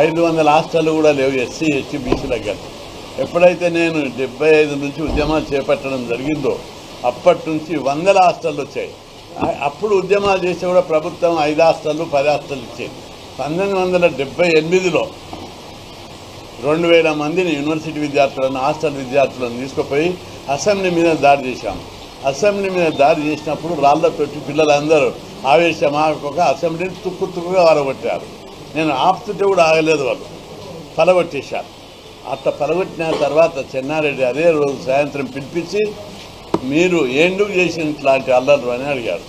ఐదు వందల హాస్టల్ కూడా లేవు ఎస్సీ ఎస్టీ బీసీలకు కానీ ఎప్పుడైతే నేను డెబ్బై ఐదు నుంచి ఉద్యమాలు చేపట్టడం జరిగిందో అప్పటి నుంచి వందల హాస్టళ్ళు వచ్చాయి. అప్పుడు ఉద్యమాలు చేస్తే కూడా ప్రభుత్వం ఐదు హాస్టళ్ళు పది హాస్టళ్ళు ఇచ్చేది. పంతొమ్మిది వందల డెబ్బై ఎనిమిదిలో రెండు వేల మందిని యూనివర్సిటీ విద్యార్థులను హాస్టల్ విద్యార్థులను తీసుకుపోయి అసెంబ్లీ మీద దాడి చేశాము అసెంబ్లీ మీద దాడి చేసినప్పుడు రాళ్ళతోటి పిల్లలందరూ ఆవేశమా ఒక అసెంబ్లీని తుక్కు తుక్కుగా వారగొట్టారు నేను ఆపుతుంటే కూడా ఆగలేదు వాళ్ళు. పలగొట్టేశారు అట్ట పలగొట్టిన తర్వాత చెన్నారెడ్డి అదే రోజు సాయంత్రం పిలిపించి మీరు ఎందుకు చేసిన ఇట్లాంటి అల్లర్లు? అని అడిగారు.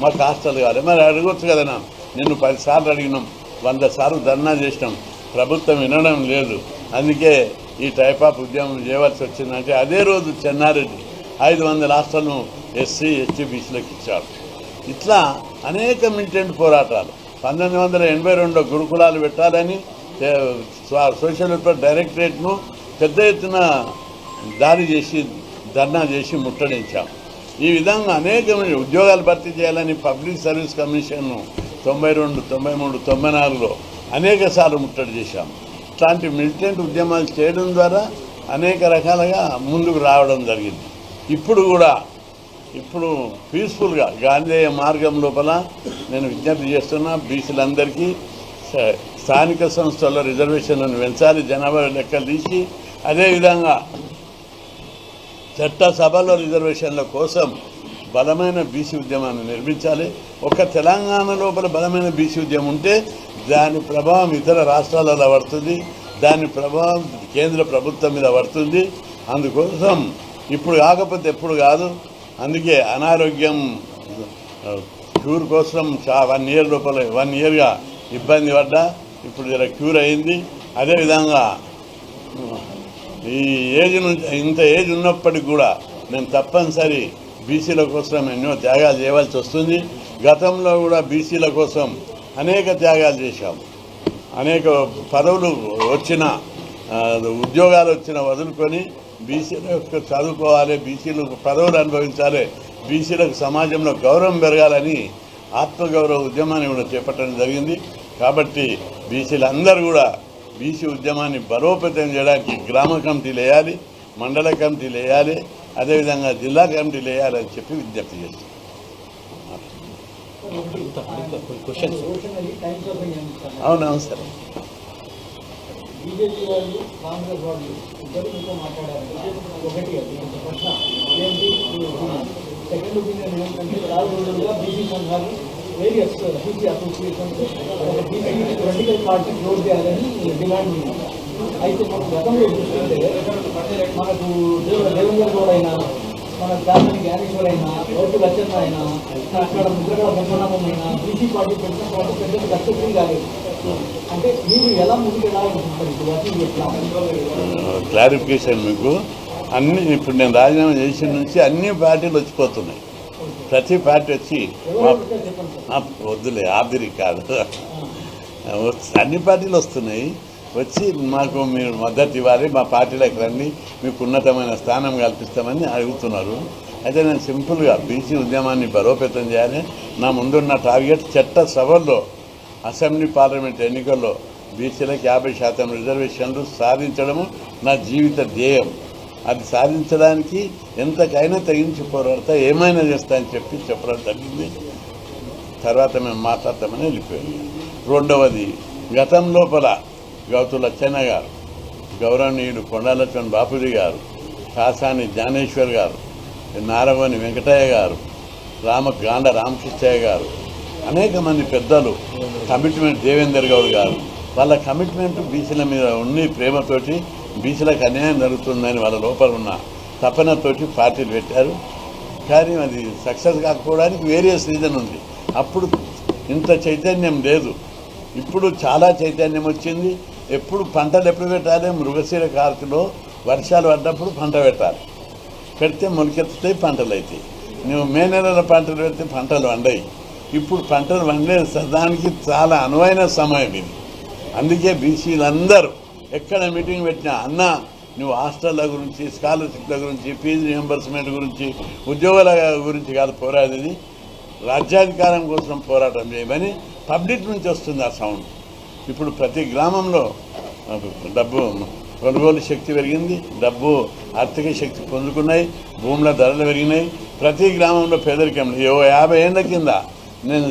మాకు హాస్టల్ కాదు మరి అడగొచ్చు కదా నా నిన్ను పదిసార్లు అడిగినాం. వంద సార్లు ధర్నా చేసినాం. ప్రభుత్వం వినడం లేదు. అందుకే ఈ టైప్ ఆఫ్ ఉద్యమం చేయవలసి వచ్చిందంటే అదే రోజు చెన్నారెడ్డి ఐదు వందల హాస్టల్ను ఎస్సీ ఎస్టీ బీసీలకు ఇచ్చారు. ఇట్లా అనేక మిలిటెంట్ పోరాటాలు. పంతొమ్మిది వందల ఎనభై రెండులో గురుకులాలు పెట్టాలని సోషల్ వెల్ఫేర్ డైరెక్టరేట్ను పెద్ద ఎత్తున దాడి చేసి ధర్నా చేసి ముట్టడించాం. ఈ విధంగా అనేక ఉద్యోగాలు భర్తీ చేయాలని పబ్లిక్ సర్వీస్ కమిషన్ను తొంభై రెండు తొంభై మూడు తొంభై నాలుగులో అనేక సార్లు ముట్టడి చేశాం. ఇట్లాంటి మిలిటెంట్ ఉద్యమాలు చేయడం ద్వారా అనేక రకాలుగా ముందుకు రావడం జరిగింది. ఇప్పుడు కూడా ఇప్పుడు పీస్ఫుల్గా గాంధేయ మార్గం లోపల నేను విజ్ఞప్తి చేస్తున్నా బీసీలందరికీ స్థానిక సంస్థల్లో రిజర్వేషన్లను పెంచాలి జనాభా లెక్కలు తీసి అదేవిధంగా చట్టసభలో రిజర్వేషన్ల కోసం బలమైన బీసీ ఉద్యమాన్ని నిర్మించాలి. ఒక తెలంగాణ లోపల బలమైన బీసీ ఉద్యమం ఉంటే దాని ప్రభావం ఇతర రాష్ట్రాలలో పడుతుంది దాని ప్రభావం కేంద్ర ప్రభుత్వం మీద పడుతుంది. అందుకోసం ఇప్పుడు కాకపోతే ఎప్పుడు కాదు అందుకే అనారోగ్యం క్యూర్ కోసం చా వన్ ఇయర్ లోపల వన్ ఇయర్గా ఇబ్బంది పడ్డా ఇప్పుడు జర క్యూర్ అయింది. అదేవిధంగా ఈ ఏజ్ నుంచి ఇంత ఏజ్ ఉన్నప్పటికి కూడా నేను తప్పనిసరి బీసీల కోసం ఎన్నో త్యాగాలు చేయవలసి వస్తుంది. గతంలో కూడా బీసీల కోసం అనేక త్యాగాలు చేశాం. అనేక పదవులు వచ్చిన ఉద్యోగాలు వచ్చిన వదులుకొని బీసీలకు చదువుకోవాలి బీసీలకు పదవులు అనుభవించాలి బీసీలకు సమాజంలో గౌరవం పెరగాలని ఆత్మగౌరవ ఉద్యమాన్ని కూడా చేపట్టడం జరిగింది. కాబట్టి బీసీలందరూ కూడా బీసీ ఉద్యమాన్ని బలోపేతం చేయడానికి గ్రామ కమిటీలు వేయాలి మండల కమిటీలు వేయాలి అదేవిధంగా జిల్లా కమిటీలు వేయాలని చెప్పి విజ్ఞప్తి చేస్తాం అవునవును సరే. బీజేపీ వాళ్ళు కాంగ్రెస్ వాళ్ళు ఇద్దరు మీతో మాట్లాడారు ఒకటి ప్రశ్న ఏంటి సెకండ్ ఒపీనియన్ ఏంటంటే చాలా రోజులుగా బీసీ సంఘాలు various BC associations BC political party close చేయాలని డిమాండ్ ఉంది అయితే మనం గతంలో చూస్తుంటే మనకు దేవ దేవేంద్ర గౌడ్ అయినా మన దాని జ్ఞానేశ్వర్ అయినా రోడ్డు లచ్చన్న అయినా అక్కడ ముద్రగడ బ్రహ్మనామం అయినా బీసీ పార్టీ పెట్టిన పార్టీ పెద్ద సక్సెస్ఫుల్ కాలేదు అంటే మీరు ఎలా ముందుకు క్లారిఫికేషన్ మీకు. అన్ని ఇప్పుడు నేను రాజీనామా చేసిన నుంచి అన్ని పార్టీలు వచ్చిపోతున్నాయి. ప్రతి పార్టీ వచ్చి వద్దులే ఆదిరి కాదు. అన్ని పార్టీలు వస్తున్నాయి. వచ్చి మాకు మీరు మద్దతు ఇవ్వాలి మా పార్టీలోకి రండి మీకు ఉన్నతమైన స్థానం కల్పిస్తామని అడుగుతున్నారు. అయితే నేను సింపుల్గా బీసీ ఉద్యమాన్ని బలోపేతం చేయాలి. నా ముందున్న టార్గెట్ చట్ట సభల్లో అసెంబ్లీ పార్లమెంట్ ఎన్నికల్లో బీసీలకు యాభై శాతం రిజర్వేషన్లు సాధించడము నా జీవిత ధ్యేయం. అది సాధించడానికి ఎంతకైనా తగ్గించి పోరాడతా ఏమైనా చేస్తా అని చెప్పి చెప్పడం జరిగింది. తర్వాత మేము మాట్లాడతామని వెళ్ళిపోయాము రెండవది గతం లోపల గౌతు లచ్చన్న గారు గౌరవనీయుడు కొండాలక్ష్మణ్ బాపూజీ గారు కాసాని జ్ఞానేశ్వర్ గారు నారవని వెంకటయ్య గారు రామ గాండ రామకృష్ణయ్య గారు అనేక మంది పెద్దలు కమిట్మెంట్ దేవేందర్ గౌడ్ గారు. వాళ్ళ కమిట్మెంట్ బీసీల మీద ఉండి ప్రేమతోటి బీసీలకు అన్యాయం జరుగుతుందని వాళ్ళ లోపల ఉన్న తపనతోటి పార్టీలు పెట్టారు. కానీ అది సక్సెస్ కాకపోవడానికి వేరియస్ రీజన్ ఉంది. అప్పుడు ఇంత చైతన్యం లేదు. ఇప్పుడు చాలా చైతన్యం వచ్చింది. ఎప్పుడు పంటలు ఎప్పుడు పెట్టాలి? మృగశీల కార్తెలో వర్షాలు పడ్డప్పుడు పంట పెట్టాలి. పెడితే మొలకెత్తుతాయి పంటలు అవుతాయి. నువ్వు మే నెలలో పంటలు పెడితే పంటలు వండాయి ఇప్పుడు పంటలు పండే దానికి చాలా అనువైన సమయం ఇది. అందుకే బీసీలందరూ ఎక్కడ మీటింగ్ పెట్టినా అన్న నువ్వు హాస్టళ్ళ గురించి స్కాలర్షిప్ల గురించి ఫీజు రియంబర్స్మెంట్ గురించి ఉద్యోగాల గురించి కాదు పోరాడేది రాజ్యాధికారం కోసం పోరాటం చేయమని పబ్లిక్ నుంచి వస్తుంది ఆ సౌండ్. ఇప్పుడు ప్రతి గ్రామంలో డబ్బు కొనుగోలు శక్తి పెరిగింది. డబ్బు ఆర్థిక శక్తి పొందుకున్నాయి. భూముల ధరలు పెరిగినాయి. ప్రతి గ్రామంలో పేదరికం ఓ యాభై ఏళ్ళ కింద నేను